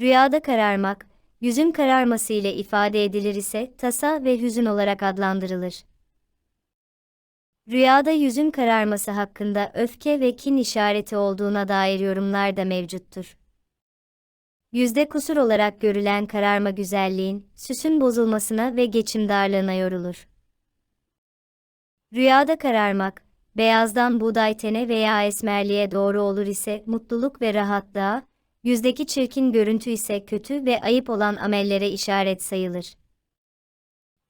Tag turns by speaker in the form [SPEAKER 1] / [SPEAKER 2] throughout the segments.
[SPEAKER 1] Rüyada kararmak, yüzün kararması ile ifade edilir ise tasa ve hüzün olarak adlandırılır. Rüyada yüzün kararması hakkında öfke ve kin işareti olduğuna dair yorumlar da mevcuttur. Yüzde kusur olarak görülen kararma güzelliğin, süsün bozulmasına ve geçim darlığına yorulur. Rüyada kararmak, beyazdan buğday tene veya esmerliğe doğru olur ise mutluluk ve rahatlığa, yüzdeki çirkin görüntü ise kötü ve ayıp olan amellere işaret sayılır.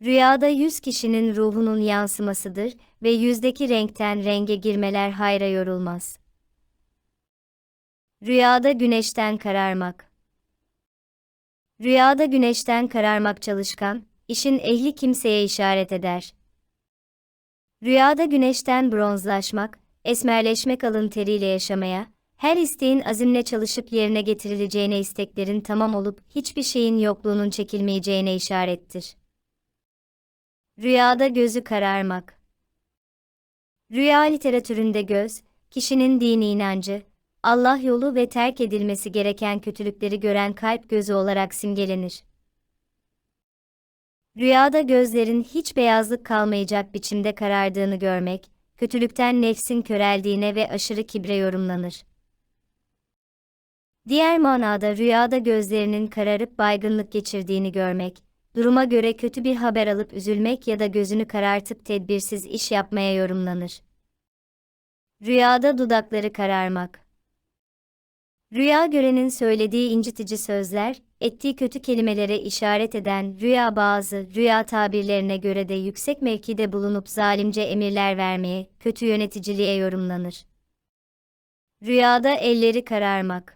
[SPEAKER 1] Rüyada yüz kişinin ruhunun yansımasıdır ve yüzdeki renkten renge girmeler hayra yorulmaz. Rüyada güneşten kararmak Rüyada güneşten kararmak çalışkan, işin ehli kimseye işaret eder. Rüyada güneşten bronzlaşmak, esmerleşmek alın teriyle yaşamaya, her isteğin azimle çalışıp yerine getirileceğine isteklerin tamam olup hiçbir şeyin yokluğunun çekilmeyeceğine işarettir. Rüyada gözü kararmak. Rüya literatüründe göz, kişinin dini inancı, Allah yolu ve terk edilmesi gereken kötülükleri gören kalp gözü olarak simgelenir. Rüyada gözlerin hiç beyazlık kalmayacak biçimde karardığını görmek, kötülükten nefsin köreldiğine ve aşırı kibre yorumlanır. Diğer manada rüyada gözlerinin kararıp baygınlık geçirdiğini görmek, duruma göre kötü bir haber alıp üzülmek ya da gözünü karartıp tedbirsiz iş yapmaya yorumlanır. Rüyada dudakları kararmak. Rüya görenin söylediği incitici sözler, ettiği kötü kelimelere işaret eden rüya bazı rüya tabirlerine göre de yüksek mevkide bulunup zalimce emirler vermeye, kötü yöneticiliğe yorumlanır. Rüyada elleri kararmak.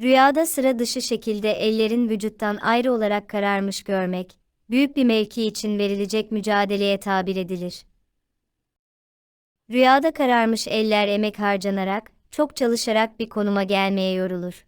[SPEAKER 1] Rüyada sıra dışı şekilde ellerin vücuttan ayrı olarak kararmış görmek, büyük bir mevki için verilecek mücadeleye tabir edilir. Rüyada kararmış eller emek harcanarak, çok çalışarak bir konuma gelmeye yorulur.